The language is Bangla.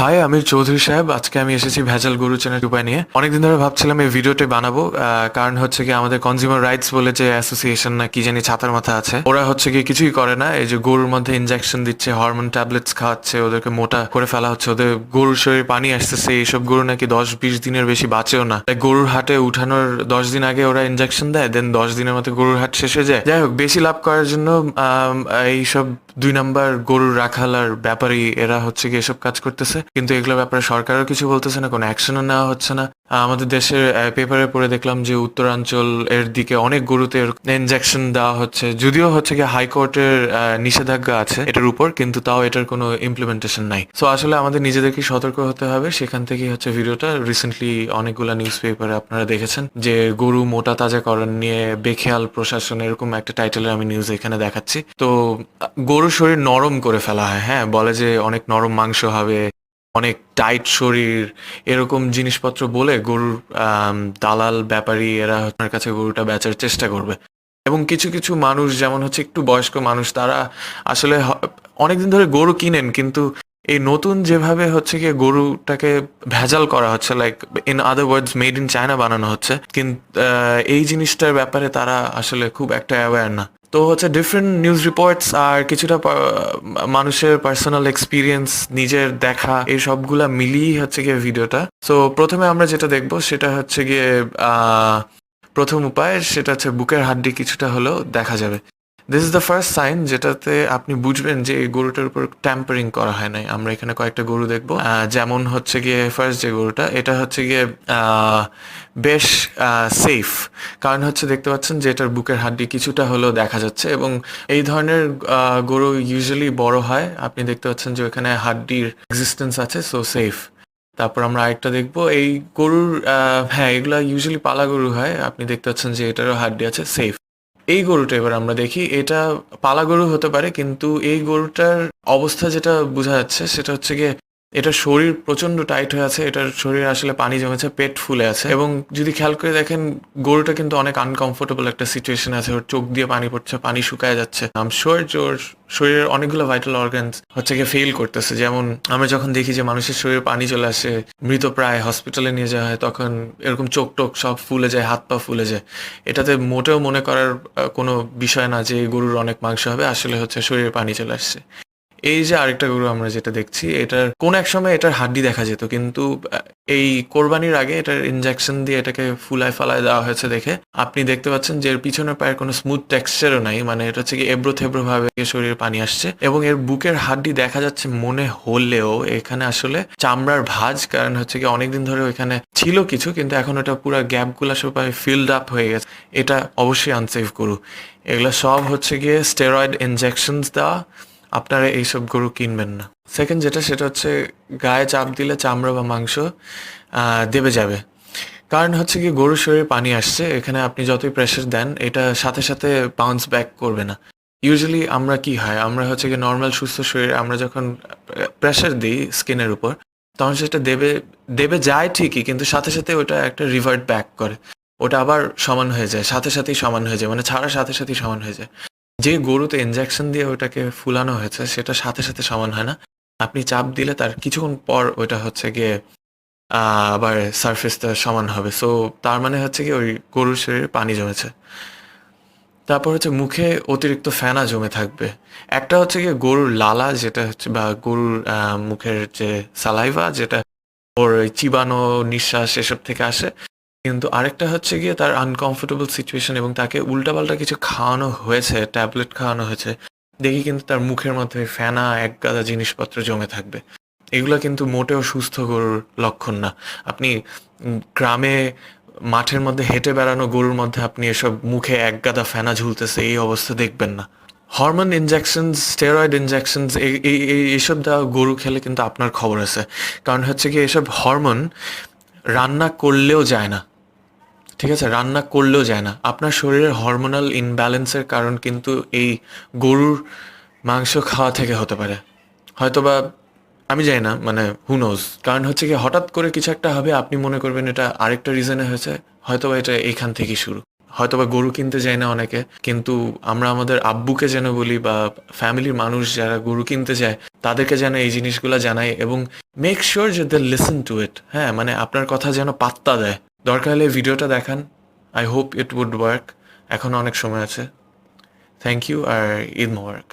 হাই আমি চৌধুরী সাহেব। আজকে আমি এসেছি ভেজাল গরু চেনার উপায় নিয়ে। অনেকদিন ধরে ভাবছিলাম এই ভিডিওটি বানাবো। কারণ হচ্ছে কি আমাদের কনজিউমার রাইটস বলে যে অ্যাসোসিয়েশন না কি জানি ছাতার মাথা আছে। ওরা হচ্ছে কি কিছুই করে না। এই যে গরুর মধ্যে ইনজেকশন দিচ্ছে হরমোন ট্যাবলেটস খাওয়াচ্ছে, ওদেরকে মোটা করে ফেলা হচ্ছে। ওদের গরুর শরীরে পানি আসতেছে। এইসব গরু নাকি দশ বিশ দিনের বেশি বাঁচেও না। তাই গরুর হাটে উঠানোর দশ দিন আগে ওরা ইনজেকশন দেয়। দেন দশ দিনের মধ্যে গরুর হাট শেষ হয়ে যায়। যাই হোক, বেশি লাভ করার জন্য এইসব দুই নাম্বার গরুর রাখাল আর ব্যাপারী এরা হচ্ছে কি এসব কাজ করতেছে। কিন্তু এগুলোর ব্যাপারে সরকারও কিছু বলতেছে না, কোনো অ্যাকশনও নেওয়া হচ্ছে না। আমাদের দেশের পেপারে পড়ে দেখলাম যে উত্তরাঞ্চল এর দিকে অনেক গরুতে ইনজেকশন দেওয়া হচ্ছে। যদিও হচ্ছে কি হাইকোর্টের নিষেধাজ্ঞা আছে এটার উপর, কিন্তু তাও এটার কোনো ইমপ্লিমেন্টেশন নাই। সো আসলে আমাদের নিজেদেরকে সতর্ক হতে হবে। সেখান থেকেই হচ্ছে ভিডিওটা। রিসেন্টলি অনেকগুলা নিউজ পেপারে আপনারা দেখেছেন যে গরু মোটা তাজা তাজাকরণ নিয়ে বেখেয়াল প্রশাসন, এরকম একটা টাইটেলের আমি নিউজ এখানে দেখাচ্ছি। তো গরুর শরীর নরম করে ফেলা হয় হ্যাঁ? বলে যে অনেক নরম মাংস হবে অনেক টাইট শরীর, এরকম জিনিসপত্র বলে গরুর দালাল ব্যাপারী এরা আপনার কাছে গরুটা বেচার চেষ্টা করবে। এবং কিছু কিছু মানুষ, যেমন হচ্ছে একটু বয়স্ক মানুষ, তারা আসলে অনেকদিন ধরে গরু কিনেন, কিন্তু এই নতুন যেভাবে হচ্ছে গিয়ে গরুটাকে ভেজাল করা হচ্ছে like in other words made in China বানানো হচ্ছে, কিন্তু এই জিনিসটার ব্যাপারে তারা আসলে খুব একটা অ্যাওয়্যার না। তো হচ্ছে ডিফারেন্ট নিউজ রিপোর্টস আর কিছুটা মানুষের পার্সোনাল এক্সপিরিয়েন্স নিজের দেখা, এই সবগুলা মিলিয়েই হচ্ছে গিয়ে ভিডিওটা। সো প্রথমে আমরা যেটা দেখব সেটা হচ্ছে গিয়ে প্রথম উপায় সেটা হচ্ছে বুকের হাড্ডি কিছুটা হলেও দেখা যাবে। This is the first sign যেটাতে আপনি বুঝবেন যে এই গরুটার উপর ট্যাম্পারিং করা হয় নাই। আমরা এখানে কয়েকটা গরু দেখব। যেমন হচ্ছে গিয়ে ফার্স্ট যে গরুটা, এটা হচ্ছে গিয়ে বেশ সেফ কারণ হচ্ছে দেখতে পাচ্ছেন যে এটার বুকের হাড্ডি কিছুটা হলেও দেখা যাচ্ছে এবং এই ধরনের গরু ইউজুয়ালি বড় হয়। আপনি দেখতে পাচ্ছেন যে ওখানে হাড্ডির এক্সিস্টেন্স আছে সো সেফ তারপর আমরা আরেকটা দেখব। এই গরুর হ্যাঁ এগুলা ইউজুয়ালি পালা গরু হয়। আপনি দেখতে পাচ্ছেন যে এটারও হাড্ডি আছে সেফ এই গরুটা এবার আমরা দেখি। এটা পালা গরু হতে পারে, কিন্তু এই গরুটার অবস্থা যেটা বোঝা যাচ্ছে সেটা হচ্ছে গিয়ে এটার শরীর প্রচণ্ড টাইট হয়ে আছে, এটার শরীরে আসলে পানি জমেছে, পেট ফুলে আছে। এবং যদি খেয়াল করে দেখেন, গরুটা কিন্তু অনেক আনকমফোর্টেবল একটা সিচুয়েশন আছে, ওর চোখ দিয়ে পানি পড়ছে, পানি শুকায় যাচ্ছে। আম শিওর যে ওর শরীরের অনেকগুলো ভাইটাল অর্গানস হচ্ছে গিয়ে ফেল করতেছে। যেমন আমরা যখন দেখি যে মানুষের শরীরে পানি চলে আসে, মৃত প্রায় হসপিটালে নিয়ে যাওয়া হয় তখন এরকম চোখ টোক সব ফুলে যায়, হাত পা ফুলে যায়। এটাতে মোটেও মনে করার কোনো বিষয় না যে গরুর অনেক মাংস হবে, আসলে হচ্ছে শরীরে পানি চলে আসছে। এই যে আরেকটা গরু আমরা যেটা দেখছি, এটার কোন এক সময় এটার হাড্ডি দেখা যেত, কিন্তু এই কোরবানির আগে এটার ইনজেকশন দিয়ে এটাকে ফুলায় ফালায় দেওয়া হয়েছে দেখে। আপনি দেখতে পাচ্ছেন যে এর পিছনের পায়ের কোনো স্মুথ টেক্সচারও নাই মানে এটা হচ্ছে কি এব্রো থেবড়ো ভাবে শরীরে পানি আসছে এবং এর বুকের হাড্ডি দেখা যাচ্ছে মনে হলেও এখানে আসলে চামড়ার ভাঁজ, কারণ হচ্ছে কি অনেকদিন ধরে ওইখানে ছিল কিছু, কিন্তু এখন ওটা পুরো গ্যাপগুলো সব ফিল্ড আপ হয়ে গেছে। এটা অবশ্যই আনসেফ গরু। এগুলো সব হচ্ছে গিয়ে স্টেরয়েড ইনজেকশনস দেওয়া আপনারা এইসব গরু কিনবেন না। সেকেন্ড যেটা, সেটা হচ্ছে গায়ে চাপ দিলে চামড়া বা মাংস দেবে যাবে। কারণ হচ্ছে কি, গরুর শরীরে পানি আসছে, এখানে আপনি যতই প্রেশার দেন, এটা সাথে সাথে বাউন্স ব্যাক করবে না। ইউজুয়ালি আমরা কি হয়, আমরা হচ্ছে কি নর্মাল সুস্থ শরীরে আমরা যখন প্রেশার দিই স্কিনের উপর, তখন সেটা দেবে দেবে যায় ঠিকই, কিন্তু সাথে সাথে ওটা একটা রিভার্ট ব্যাক করে। ওটা আবার সমান হয়ে যায়, সাথে সাথেই সমান হয়ে যায় মানে ছাড়ার সাথে সাথেই সমান হয়ে যায়। যে গরুতে ইনজেকশন দিয়ে ওটাকে ফুলানো হয়েছে, সেটা সাথে সাথে সমান হয় না। আপনি চাপ দিলে তার কিছুক্ষণ পর ওটা হচ্ছে গিয়ে আবার সারফেসটা সমান হবে। সো তার মানে হচ্ছে কি ওই গরুর শরীরে পানি জমেছে। তারপর হচ্ছে মুখে অতিরিক্ত ফেনা জমে থাকবে। একটা হচ্ছে গিয়ে গরুর লালা যেটা হচ্ছে, বা গরুর মুখের যে সালাইভা যেটা ওর ওই চিবানো নিঃশ্বাস এসব থেকে আসে কিন্তু আরেকটা হচ্ছে গিয়ে তার আনকমফোর্টেবল সিচুয়েশন এবং তাকে উল্টাপাল্টা কিছু খাওয়ানো হয়েছে ট্যাবলেট খাওয়ানো হয়েছে। দেখি কিন্তু তার মুখের মধ্যে ফেনা, এক গাদা জিনিসপত্র জমে থাকবে। এগুলো কিন্তু মোটেও সুস্থ গরুর লক্ষণ না। আপনি গ্রামে মাঠের মধ্যে হেঁটে বেড়ানো গরুর মধ্যে আপনি এসব মুখে এক গাদা ফেনা ঝুলতেছে, এই অবস্থা দেখবেন না। হরমোন ইনজেকশন স্টেরয়েড ইনজেকশন এইসব দেওয়া গরু খেলে কিন্তু আপনার খবর আছে। কারণ হচ্ছে কি এসব হরমোন রান্না করলেও যায় না। ঠিক আছে, রান্না করলেও যায় না। আপনার শরীরের হরমোনাল ইনব্যালেন্সের কারণ কিন্তু এই গরুর মাংস খাওয়া থেকে হতে পারে। হয়তোবা, আমি জানি না মানে হুনোজ কারণ হচ্ছে কি, হঠাৎ করে কিছু একটা হবে, আপনি মনে করবেন এটা আরেকটা রিজনে হয়েছে, হয়তোবা এটা এখান থেকেই শুরু। হয়তোবা গরু কিনতে যায় না অনেকে, কিন্তু আমরা আমাদের আব্বুকে যেন বলি বা ফ্যামিলির মানুষ যারা গরু কিনতে যায়, তাদেরকে যেন এই জিনিসগুলো জানাই এবং মেক শিওর যে দে লিসেন টু ইট হ্যাঁ মানে আপনার কথা যেন পাত্তা দেয়। দরকার হলে ভিডিওটা দেখান। I hope it would work এখন অনেক সময় আছে। থ্যাংক ইউ আর ইদ মোয়ার্ক